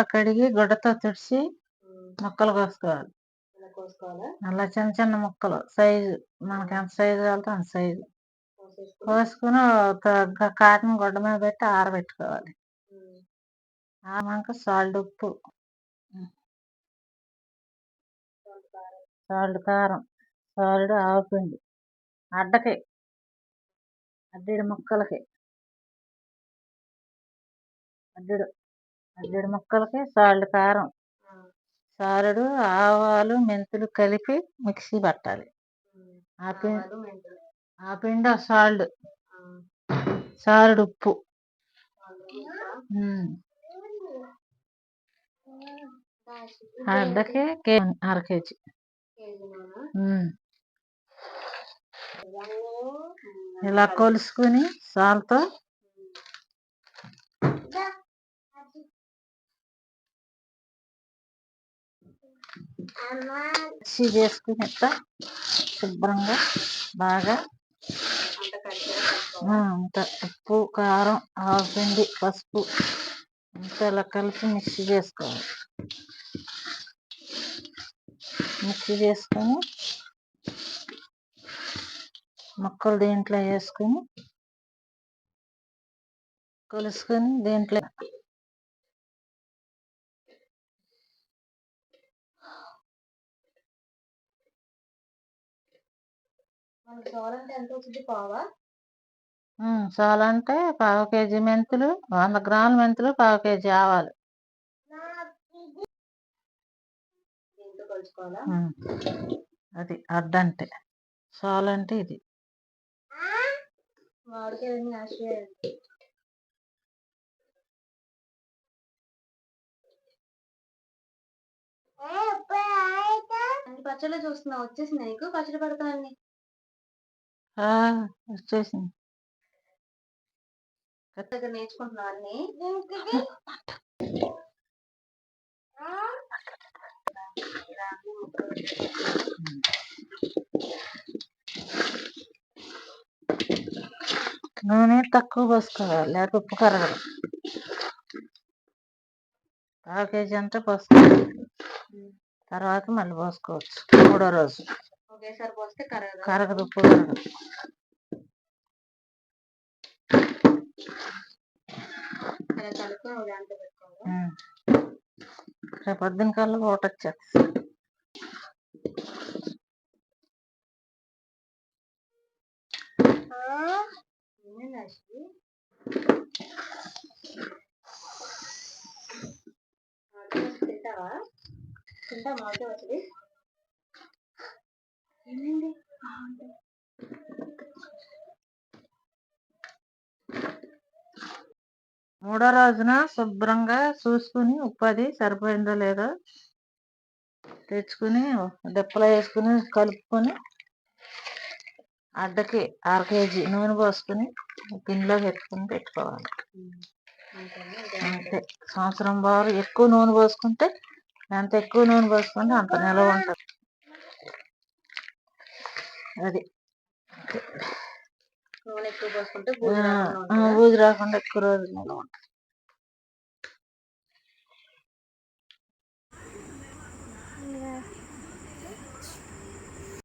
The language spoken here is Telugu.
నీళ్ళలో కడిగి గుడ్డతో తుడిచి ముక్కలు కోసుకోవాలి. అలా చిన్న చిన్న ముక్కలు. సైజు మనకి ఎంత సైజు కావాలంటే అంత సైజు. కోసుకుని కాటన్ గుడ్డ మీద పెట్టి ఆరబెట్టుకోవాలి. ఆమాక సాల్ట్ ఉప్పు. సాల్ట్ కారం. సాల్ట్ ఆవుపిండి అడ్డకి. అడ్డెడు ముక్కలకి. అడ్డెడు. అడ్డెడు ముక్కలకి సాల్ట్ కారం ఆ, సాలుడు ఆవాలు మెంతులు కలిపి మిక్సీ పట్టాలి. ఆ పిండి. ఆ పిండి సాల్ట్ ఆ, సాలుడు ఉప్పు. అడ్డకి కే అర కేజీ. ఇలా కొలుసుకుని సాల్తో మిక్సీ చేసుకుని ఇట్లా శుభ్రంగా బాగా అంత ఉప్పు కారం ఆవపిండి పసుపు అంతా ఇలా కలిపి మిక్సీ చేసుకోవాలి మిక్సీ చేసుకొని ముక్కలు దీంట్లో వేసుకొని కలుసుకొని దీంట్లో మనకి సోలంటే ఎంత వచ్చింది పావా? ఉమ్, చాలంటే పావు కేజీ మెంతులు వంద గ్రాముల మెంతులు పావు కేజీ ఆవాలు. అది అడ్డంటే చాలంటే ఇది. పచ్చళ్ళు చూస్తున్నావు నీకు? పచ్చడి పెడతానని. ఆ, వచ్చేసింది. దగ్గర నేర్చుకుంటున్నావు అన్ని నూనె తక్కువ పోసుకోవాలి లేకపోతే ఉప్పు కరగదు. పావు కేజీ అంతా పోసుకోవాలి. తర్వాత మళ్ళీ పోసుకోవచ్చు మూడో రోజు. ఒకేసారి పోస్తే కరగదు. కరగదు ఉప్పు కరగదు అలా కలుపుకొని ఒక దాంట్లో పెట్టుకోవాలి? ఉమ్. రేపు పొద్దున కల్లా ఒకటి వచ్చేస్తుంది. తింటావా? తింటా మామిడికాయ మూడో రోజున శుభ్రంగా చూసుకుని ఉప్పు సరిపోయిందో లేదో తెచ్చుకుని డిప్పలో వేసుకుని కలుపుకొని అడ్డకి అర కేజీ నూనె పోసుకుని గిన్నెలో పెట్టుకుని పెట్టుకోవాలి. అంతే. సంవత్సరం బారు ఎక్కువ నూనె పోసుకుంటే ఎంత ఎక్కువ నూనె పోసుకుంటే అంత నిలవ ఉంటుంది. అది. నూనె ఎక్కువ పోసుకుంటే బూజు రాకుండా ఎక్కువ రోజులు నిలవ ఉంటుంది.